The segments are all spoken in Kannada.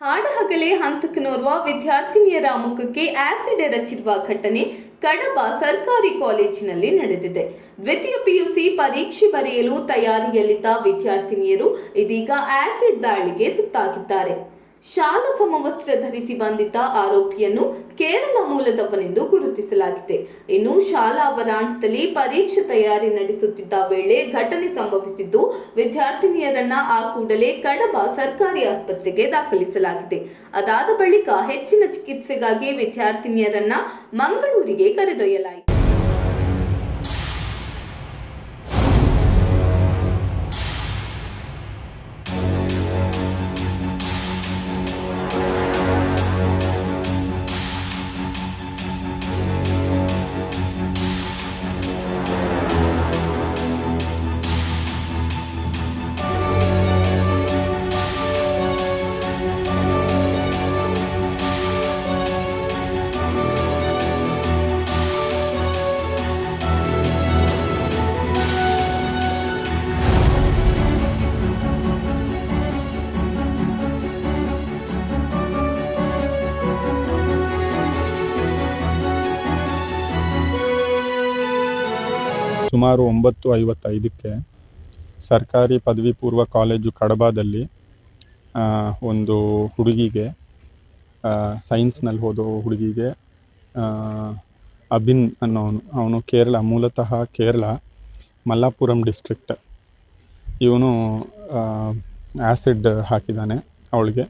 ಹಾಡಹಗಲೇ ಹಂತಕನೋರ್ವ ವಿದ್ಯಾರ್ಥಿನಿಯರ ಮುಖಕ್ಕೆ ಆಸಿಡ್ ಎರಚಿರುವ ಘಟನೆ ಕಡಬ ಸರ್ಕಾರಿ ಕಾಲೇಜಿನಲ್ಲಿ ನಡೆದಿದೆ. ದ್ವಿತೀಯ ಪಿಯುಸಿ ಪರೀಕ್ಷೆ ಬರೆಯಲು ತಯಾರಿಯಲ್ಲಿದ್ದ ವಿದ್ಯಾರ್ಥಿನಿಯರು ಇದೀಗ ಆಸಿಡ್ ದಾಳಿಗೆ ತುತ್ತಾಗಿದ್ದಾರೆ. ಶಾಲಾ ಸಮವಸ್ತ್ರ ಧರಿಸಿ ಬಂದಿದ್ದ ಆರೋಪಿಯನ್ನು ಕೇರಳ ಮೂಲದವನೆಂದು ಗುರುತಿಸಲಾಗಿದೆ. ಇನ್ನು ಶಾಲಾ ವರಾಂಡದಲ್ಲಿ ಪರೀಕ್ಷೆ ತಯಾರಿ ನಡೆಸುತ್ತಿದ್ದ ವೇಳೆ ಘಟನೆ ಸಂಭವಿಸಿದ್ದು, ವಿದ್ಯಾರ್ಥಿನಿಯರನ್ನ ಆ ಕೂಡಲೇ ಕಡಬ ಸರ್ಕಾರಿ ಆಸ್ಪತ್ರೆಗೆ ದಾಖಲಿಸಲಾಗಿದೆ. ಅದಾದ ಬಳಿಕ ಹೆಚ್ಚಿನ ಚಿಕಿತ್ಸೆಗಾಗಿ ವಿದ್ಯಾರ್ಥಿನಿಯರನ್ನ ಮಂಗಳೂರಿಗೆ ಕರೆದೊಯ್ಯಲಾಯಿತು. ಸುಮಾರು ಒಂಬತ್ತು ಐವತ್ತೈದಕ್ಕೆ ಸರ್ಕಾರಿ ಪದವಿ ಪೂರ್ವ ಕಾಲೇಜು ಕಡಬದಲ್ಲಿ ಒಂದು ಹುಡುಗಿಗೆ ಸೈನ್ಸ್ನಲ್ಲಿ ಓದೋ ಹುಡುಗಿಗೆ ಅಭಿನ್ ಅನ್ನೋನು ಅವನು ಕೇರಳ ಮೂಲತಃ ಕೇರಳ ಮಲ್ಲಾಪುರಂ ಡಿಸ್ಟ್ರಿಕ್ಟ್. ಇವನು ಆ್ಯಸಿಡ್ ಹಾಕಿದ್ದಾನೆ ಅವಳಿಗೆ.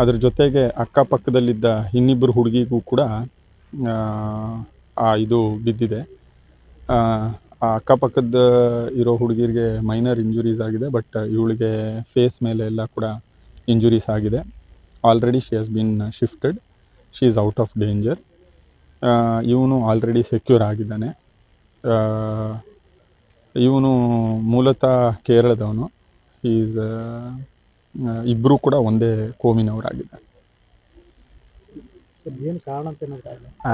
ಅದ್ರ ಜೊತೆಗೆ ಅಕ್ಕಪಕ್ಕದಲ್ಲಿದ್ದ ಇನ್ನಿಬ್ಬರು ಹುಡುಗಿಗೂ ಕೂಡ ಆ, ಇದು ಬಿದ್ದಿದೆ. ಅಕ್ಕಪಕ್ಕದ ಇರೋ ಹುಡುಗಿರಿಗೆ ಮೈನರ್ ಇಂಜುರೀಸ್ ಆಗಿದೆ ಬಟ್ ಇವಳಿಗೆ ಫೇಸ್ ಮೇಲೆ ಎಲ್ಲ ಕೂಡ ಇಂಜುರೀಸ್ ಆಗಿದೆ. Already she has been shifted she is out of danger ಇವನು ಆಲ್ರೆಡಿ ಸೆಕ್ಯೂರ್ ಆಗಿದ್ದಾನೆ. ಇವನು ಮೂಲತಃ ಕೇರಳದವನು. ಈಸ್ ಇಬ್ಬರೂ ಕೂಡ ಒಂದೇ ಕೋಮಿನವರಾಗಿದ್ದಾರೆ.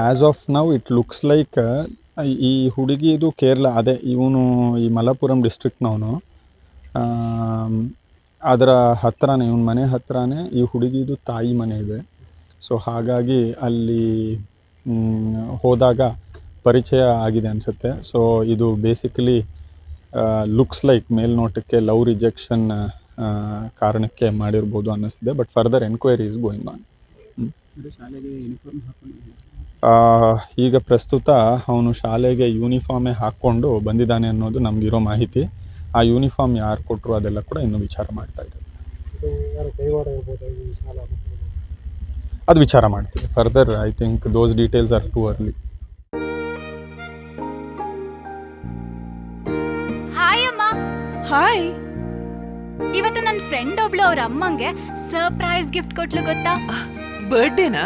As of now it looks like ಈ ಹುಡುಗಿದು ಕೇರಳ, ಅದೇ ಇವನು ಈ ಮಲಪುರಂ ಡಿಸ್ಟ್ರಿಕ್ಟ್ನವನು ಅದರ ಹತ್ತಿರನೇ ಇವನ ಮನೆ ಹತ್ತಿರನೇ ಈ ಹುಡುಗಿದು ತಾಯಿ ಮನೆ ಇದೆ. ಸೊ ಹಾಗಾಗಿ ಅಲ್ಲಿ ಹೋದಾಗ ಪರಿಚಯ ಆಗಿದೆ ಅನಿಸುತ್ತೆ. ಸೊ ಇದು ಬೇಸಿಕಲಿ ಲುಕ್ಸ್ ಲೈಕ್ ಮೇಲ್ನೋಟಕ್ಕೆ ಲವ್ ರಿಜೆಕ್ಷನ್ ಕಾರಣಕ್ಕೆ ಮಾಡಿರ್ಬೋದು ಅನ್ನಿಸ್ತಿದೆ. But further enquiry is going on ಈಗ ಪ್ರಸ್ತುತ ಅವನು ಶಾಲೆಗೆ ಯೂನಿಫಾರ್ಮೇ ಹಾಕ್ಕೊಂಡು ಬಂದಿದ್ದಾನೆ ಅನ್ನೋದು ನಮಗಿರೋ ಮಾಹಿತಿ. ಆ ಯೂನಿಫಾರ್ಮ್ ಯಾರು ಕೊಟ್ಟರು ಅದೆಲ್ಲ ಕೂಡ ಇನ್ನೂ ವಿಚಾರ ಮಾಡ್ತಾ ಇದ್ದೀವಿ ಇದು ಯಾರು ಕೈವಾಡ ಇರ್ಬೋದು ಈ ಶಾಲಾ ಮಕ್ಕಳು ಅದು ವಿಚಾರ ಮಾಡ್ತೀವಿ. Further I think those details are too early hi ಅಮ್ಮ ಹಾಯ್ ಇವತ್ತು ನನ್ನ ಫ್ರೆಂಡ್ ಒಬ್ಳು ಅವ್ರ ಅಮ್ಮಂಗೆ ಸರ್ಪ್ರೈಸ್ ಗಿಫ್ಟ್ ಕೊಟ್ಲು ಗೊತ್ತಾ? ಬರ್ಡೇನಾ